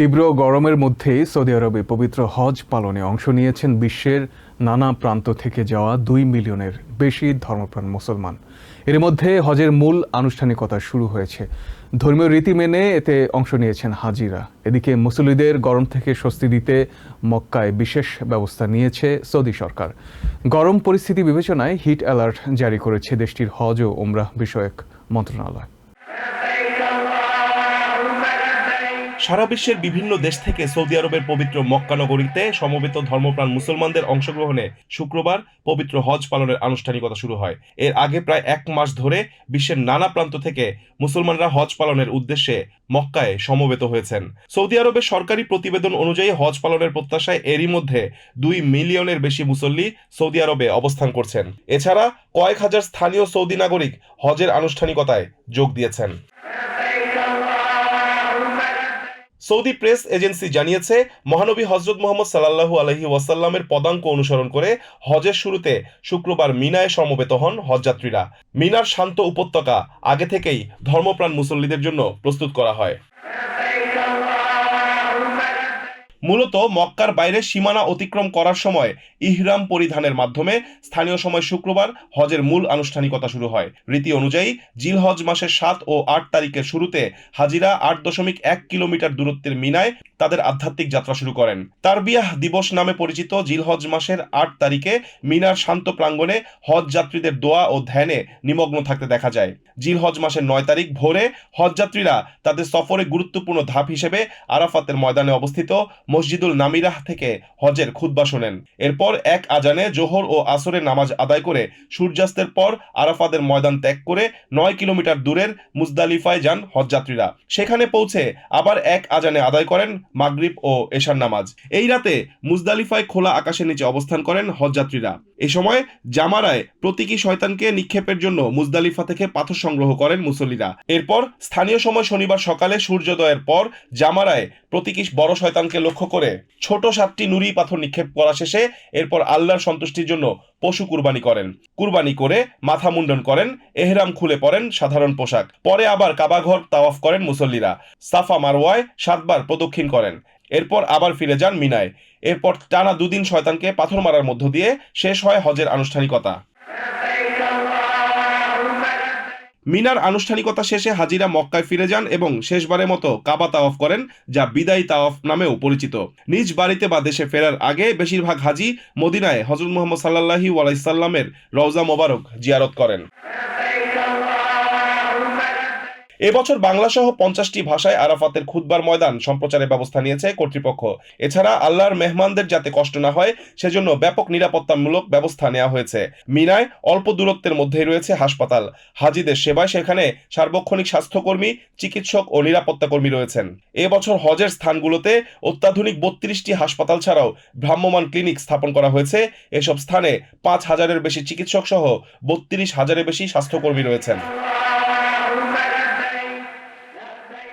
তীব্র গরমের মধ্যেই সৌদি আরবে পবিত্র হজ পালনে অংশ নিয়েছেন বিশ্বের নানা প্রান্ত থেকে যাওয়া দুই মিলিয়নের বেশি ধর্মপ্রাণ মুসলমান। এর মধ্যে হজের মূল আনুষ্ঠানিকতা শুরু হয়েছে। ধর্মীয় রীতি মেনে এতে অংশ নিয়েছেন হাজিরা। এদিকে মুসলিদের গরম থেকে স্বস্তি দিতে মক্কায় বিশেষ ব্যবস্থা নিয়েছে সৌদি সরকার। গরম পরিস্থিতি বিবেচনায় হিট অ্যালার্ট জারি করেছে দেশটির হজ ও ওমরাহ বিষয়ক মন্ত্রণালয়। সারা বিশ্বের বিভিন্ন দেশ থেকে সৌদি আরবের পবিত্র মক্কা নগরীতে সমবেত ধর্মপ্রাণ মুসলমানদের অংশগ্রহণে শুক্রবার পবিত্র হজ পালনের আনুষ্ঠানিকতা শুরু হয়। এর আগে প্রায় এক মাস ধরে বিশ্বের নানা প্রান্ত থেকে মুসলমানরা হজ পালনের উদ্দেশ্যে মক্কায় সমবেত হয়েছেন। সৌদি আরবের সরকারি প্রতিবেদন অনুযায়ী হজ পালনের প্রত্যাশায় এরই মধ্যে দুই মিলিয়নের বেশি মুসল্লি সৌদি আরবে অবস্থান করছেন। এছাড়া কয়েক হাজার স্থানীয় সৌদি নাগরিক হজের আনুষ্ঠানিকতায় যোগ দিয়েছেন। সৌদি প্রেস এজেন্সি জানিয়েছে, মহানবী হজরত মোহাম্মদ সাল্লাহু আলহি ওয়াসাল্লামের পদাঙ্ক অনুসরণ করে হজের শুরুতে শুক্রবার মিনায় সমবেত হন হজযাত্রীরা। মিনার শান্ত উপত্যকা আগে থেকেই ধর্মপ্রাণ মুসল্লিদের জন্য প্রস্তুত করা হয়। মূলত মক্কার বাইরে সীমানা অতিক্রম করার সময় ইহরাম পরিধানের মাধ্যমে স্থানীয় সময় শুক্রবার হজের মূল আনুষ্ঠানিকতা শুরু হয়। রীতি অনুযায়ী জিলহজ মাসের সাত ও আট তারিখের শুরুতে হাজিরা আট দশমিক এক কিলোমিটার দূরত্বের মিনায় তাদের আধ্যাত্মিক যাত্রা শুরু করেন। তারবিয়াহ দিবস নামে পরিচিত জিলহজ মাসের আট তারিখে মিনার শান্ত প্রাঙ্গণে হজ যাত্রীদের দোয়া ও ধ্যানে নিমগ্ন থাকতে দেখা যায়। জিলহজ মাসের নয় তারিখ ভোরে হজযাত্রীরা তাদের সফরে গুরুত্বপূর্ণ ধাপ হিসেবে আরাফাতের ময়দানে অবস্থিত মসজিদুল নামিরাহ থেকে হজের খুদ্া শোনেন। এরপর এক আজানে জোহর ও আসরের নামাজ আদায় করে সূর্যাস্তের পর আরাফাদের ময়দান ত্যাগ করে নয় কিলোমিটার দূরের মুজদালিফায় যান হজযাত্রীরা। সেখানে পৌঁছে আবার এক আজানে আদায় করেন মাগরিব ও এশার নামাজ। এই রাতে মুজদালিফায় খোলা আকাশের নিচে অবস্থান করেন হজযাত্রীরা। এ সময় জামারায় প্রতীকী শয়তানকে নিক্ষেপের জন্য মুজদালিফা থেকে পাথর সংগ্রহ করেন মুসল্লিরা। এরপর স্থানীয় সময় শনিবার সকালে সূর্যোদয়ের পর জামারায় প্রতীকী বড় শয়তানকে লক্ষ্য করে ছোট সাতটি নুরি পাথর নিক্ষেপ করা শেষে এরপর আল্লাহর সন্তুষ্টির জন্য পশু কুরবানি করেন। কুরবানি করে মাথা মুন্ডন করেন, এহরাম খুলে পড়েন সাধারণ পোশাক। পরে আবার কাবাঘর তাওয়াফ করেন মুসল্লিরা। সাফা মারওয়ায় সাতবার প্রদক্ষিণ করেন। এরপর আবার ফিরে যান মিনায়। এরপর টানা দুদিন শয়তানকে পাথর মারার মধ্য দিয়ে শেষ হয় হজের আনুষ্ঠানিকতা। মিনার আনুষ্ঠানিকতা শেষে হাজিরা মক্কায় ফিরে যান এবং শেষবারের মতো কাবা তাওয়াফ করেন, যা বিদায়ী তাওয়াফ নামেও পরিচিত। নিজ বাড়িতে বা দেশে ফেরার আগে বেশিরভাগ হাজি মদিনায় হজরত মোহাম্মদ সাল্লাহি ওয়ালাইসাল্লামের রওজা মোবারক জিয়ারত করেন। এবছর বাংলা সহ পঞ্চাশটি ভাষায় আরাফাতের খুদবার ময়দান সম্প্রচারের ব্যবস্থা নিয়েছে কর্তৃপক্ষ। এছাড়া আল্লাহর মেহমানদের যাতে কষ্ট না হয়, সেজন্য ব্যাপক নিরাপত্তামূলক ব্যবস্থা নেওয়া হয়েছে। মিনায় অল্প দূরত্বের মধ্যেই রয়েছে হাসপাতাল। হাজিদের সেবায় সেখানে সার্বক্ষণিক স্বাস্থ্যকর্মী, চিকিৎসক ও নিরাপত্তা কর্মী রয়েছেন। এবছর হজের স্থানগুলোতে অত্যাধুনিক বত্রিশটি হাসপাতাল ছাড়াও ভ্রাম্যমাণ ক্লিনিক স্থাপন করা হয়েছে। এসব স্থানে পাঁচ হাজারের বেশি চিকিৎসক সহ বত্রিশ হাজারের বেশি স্বাস্থ্যকর্মী রয়েছেন।